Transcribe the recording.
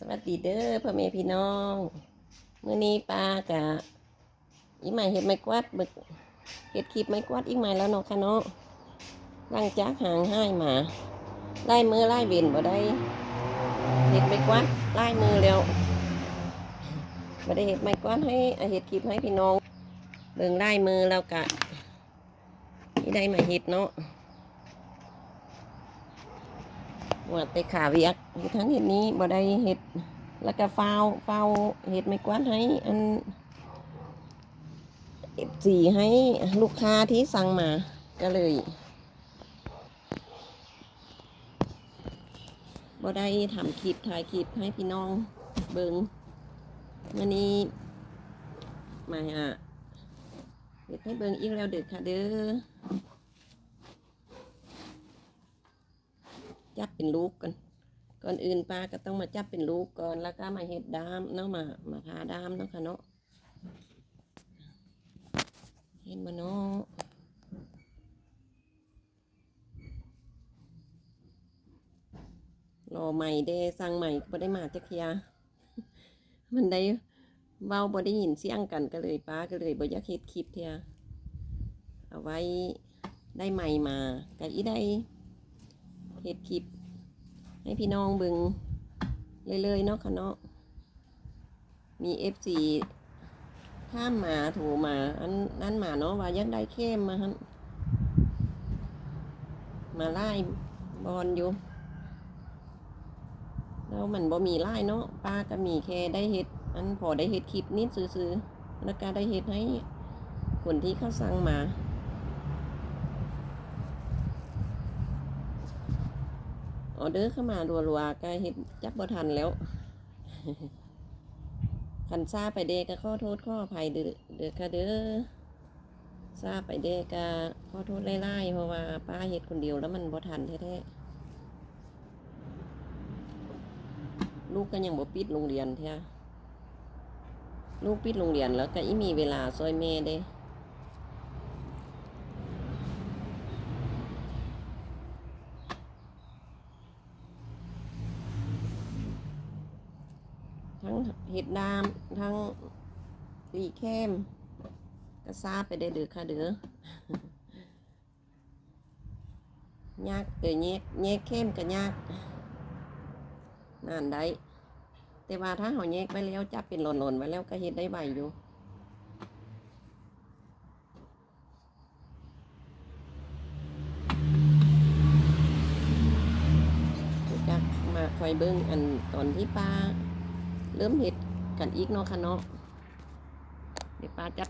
สวัสดีเด้อพ่อแม่พี่น้องมื้อนี้ป้ากะอีใหม่เห็ดไม้กวาดบึกเห็ดคลิปไม้กวาดอีกใหม่แล้วเนาะค่ะเนาะหลังจากห่างให้มาไล่มือไล่เวียนบ่ได้เห็ดไม้กวาดไล่มือแล้วบ่ได้เห็ดไม้กวาดให้เห็ดคลิปให้พี่น้องเบิ่งไล่มือแล้วกะนี่ได้มาเห็ดเนาะ ว่าแต่ขาเวียกเฮ็ดทั้งเห็ดนี้บ่ได้เห็ดแล้วก็ฟาวฟาวเห็ดไม่กวาดให้อันเอฟซีให้ลูกค้าที่สั่งมาก็เลยบ่ได้ทำคลิปถ่ายคลิปให้พี่น้องเบิงวันนี้มาอะเห็ดให้เบิงอีกแล้วเด็กค่ะเด้อ จับเป็นลูกกันก่อนอื่นปลาก็ต้องมาจับเป็นลูกก่อนแล้วก็มาเห็ดดามเนาะมามาทาดามเนาะค่ะเนาะเห็นมาเนาะรอใหม่เด้สั่งใหม่ก็บ่ได้มาจักเทียมันได้เบาบ่ได้ยินเสียงกันก็เลยป้าก็เลยบ่อยากเฮ็ดคลิปเทียเอาไว้ได้ใหม่มาก็อีได้ เฮ็ดคลิป ให้พี่น้องเบึงเลยๆเนาะค่ะเนาะมีเอฟซีข้ามมาถูมาอันนั้นมาเนาะว่ายังได้เข้มมาฮันมาไล่บอลอยู่แล้วมันบ่มีไล่เนาะป้าก็มีแค่ได้เฮ็ดอันพอได้เฮ็ดคลิปนิดซื้อๆแล้วก็ได้เฮ็ดให้คนที่เขาสั่งมา ออเดอร์เข้ามารัวๆก็เห็ดจับบ่ทันแล้วคันซาไปเดก็ขอโทษขออภัยเด้อเด้อค่ะเด้อซาไปเดก็ขอโทษไล่ๆเพราะว่าป้าเห็ดคนเดียวแล้วมันบ่ทันแท้ๆลูกก็ยังบ่ปิดโรงเรียนเท่าลูกปิดโรงเรียนแล้วก็อีมีเวลาซอยแม่เด้ ทั้งเห็ดดาม ทั้งปีเข้มก็ซาไปได้เด้อค่ะเด้อยากเอ้ยแยกแยกเข้มก็ยากนั่นได้แต่ว่าถ้าเขาแยกไปแล้วจับเป็นหล่นๆไว้แล้วก็เห็ดได้ใบอยู่จักมาคอยเบิ้งอันตอนที่ป้า เริ่มเห็ดกันอีกเนาะค่ะเนาะเดี๋ยวป้าจับ